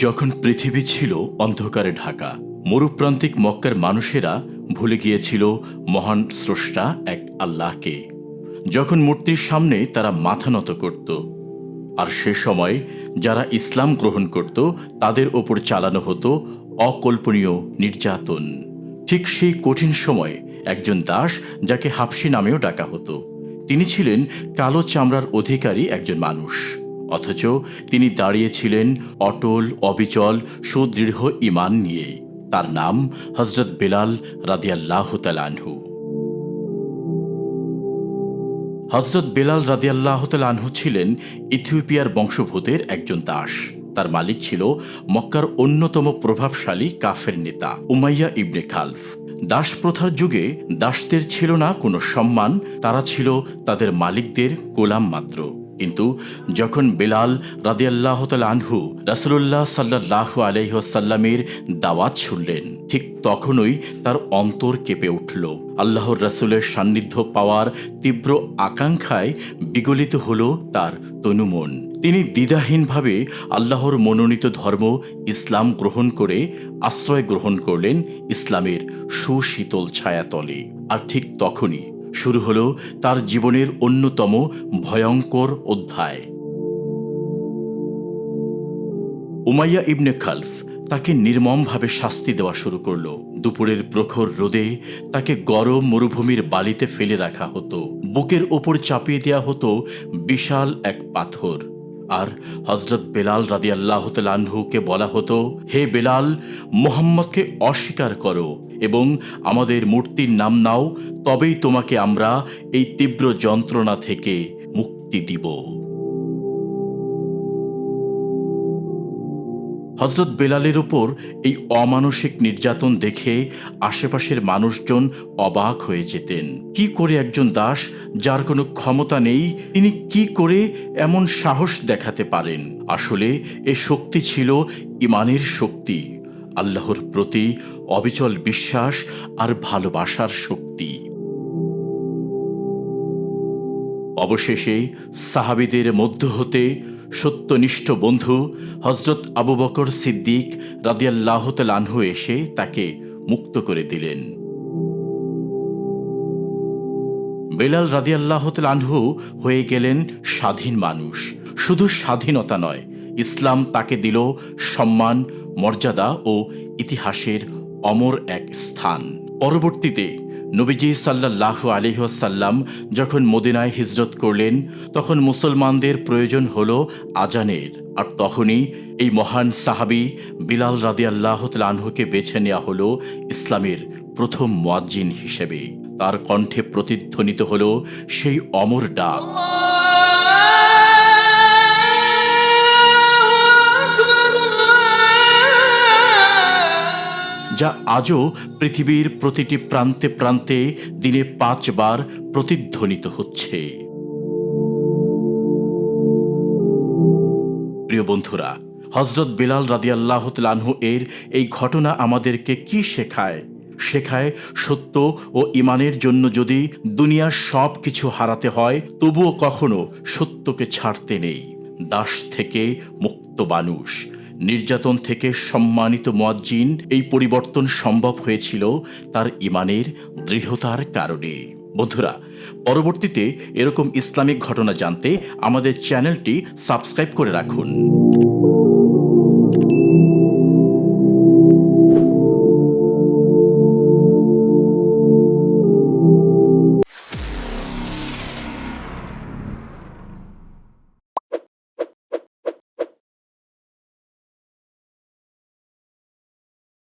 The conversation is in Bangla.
যখন পৃথিবী ছিল অন্ধকারে ঢাকা, মরুপ্রান্তিক মক্কার মানুষেরা ভুলে গিয়েছিল মহান স্রষ্টা এক আল্লাহকে। যখন মূর্তির সামনে তারা মাথা নত করত, আর সে সময় যারা ইসলাম গ্রহণ করত, তাদের ওপর চালানো হতো অকল্পনীয় নির্যাতন। ঠিক সেই কঠিন সময় একজন দাস যাকে হাফসি নামেও ডাকা হতো। তিনি ছিলেন কালো চামড়ার অধিকারী একজন মানুষ। অথচ তিনি দাঁড়িয়েছিলেন অটল, অবিচল, সুদৃঢ় ইমান নিয়ে। তার নাম হজরত বেলাল রাদিয়াল্লাহ তালানহু হজরত বেলাল রাদিয়াল্লাহ তালানহু ছিলেন ইথিওপিয়ার বংশভূতের একজন দাস। তার মালিক ছিল মক্কার অন্যতম প্রভাবশালী কাফের নেতা উমাইয়া ইবনে খালফ। দাস প্রথার যুগে দাসদের ছিল না কোনো সম্মান, তারা ছিল তাদের মালিকদের গোলাম মাত্র। কিন্তু যখন বেলাল রাদিয়াল্লাহ আনহু রাসুল্লাহ সাল্লাহ আলহ্লামের দাওয়াত শুনলেন, ঠিক তখনই তার অন্তর কেঁপে উঠল। আল্লাহর রাসুলের সান্নিধ্য পাওয়ার তীব্র আকাঙ্ক্ষায় বিগলিত হল তার তনুমন তিনি দ্বিধাহীনভাবে আল্লাহর মনোনীত ধর্ম ইসলাম গ্রহণ করে আশ্রয় গ্রহণ করলেন ইসলামের সুশীতল ছায়াতলে। আর ঠিক তখনই শুরু হল তার জীবনের অন্যতম ভয়ঙ্কর অধ্যায়। উমাইয়া ইবনে খালফ তাকে নির্মমভাবে শাস্তি দেওয়া শুরু করল। দুপুরের প্রখর রোদে তাকে গরম মরুভূমির বালিতে ফেলে রাখা হতো। বুকের ওপর চাপিয়ে দেওয়া হতো বিশাল এক পাথর। আর হজরত বেলাল রাদি আল্লাহ তালাহুকে বলা হতো, হে বেলাল, মোহাম্মদকে অস্বীকার করো এবং আমাদের মূর্তির নাম নাও, তবেই তোমাকে আমরা এই তীব্র যন্ত্রণা থেকে মুক্তি দিব। হজরত বেলালের ওপর এই অমানসিক নির্যাতন দেখে আশেপাশের মানুষজন অবাক হয়ে যেতেন। কি করে একজন দাস, যার কোনো ক্ষমতা নেই, তিনি কি করে এমন সাহস দেখাতে পারেন? আসলে এ শক্তি ছিল ইমানের শক্তি, আল্লাহর প্রতি অবিচল বিশ্বাস আর ভালোবাসার শক্তি। অবশেষে সাহাবিদের মধ্য হতে সত্যনিষ্ঠ বন্ধু হজরত আবু বকর সিদ্দিক রাদিয়াল্লাহ আনহু এসে তাকে মুক্ত করে দিলেন। বেলাল রাদিয়াল্লাহ আনহু হয়ে গেলেন স্বাধীন মানুষ। শুধু স্বাধীনতা নয়, ইসলাম তাকে দিল সম্মান, মর্যাদা ও ইতিহাসের অমর এক স্থান। পরবর্তীতে নবীজি সাল্লাহ আলিহসাল্লাম যখন মদিনায় হিজরত করলেন, তখন মুসলমানদের প্রয়োজন হল আজানের। আর তখনই এই মহান সাহাবি বিলাল রাদি আল্লাহ আনহুকে বেছে নেওয়া হল ইসলামের প্রথম মোয়াজ্জিন হিসেবে। তার কণ্ঠে প্রতিধ্বনিত হল সেই অমর ডাক। যা আজও পৃথিবীর প্রতিটি প্রান্তে প্রান্তে দিনে পাঁচবার প্রতিধ্বনিত হচ্ছে। প্রিয় বন্ধুরা হজরত বিলাল রাদিয়াল্লাহ লানহু এর এই ঘটনা আমাদেরকে কি শেখায়? শেখায় সত্য ও ইমানের জন্য যদি দুনিয়ার সব কিছু হারাতে হয়, তবুও কখনো সত্যকে ছাড়তে নেই। দাস থেকে মুক্ত মানুষ। নির্যাতন থেকে সম্মানিত মোয়াজ্জিন এই পরিবর্তন সম্ভব হয়েছিল তার ইমানের দৃঢ়তার কারণে। বন্ধুরা, পরবর্তীতে এরকম ইসলামিক ঘটনা জানতে আমাদের চ্যানেলটি সাবস্ক্রাইব করে রাখুন।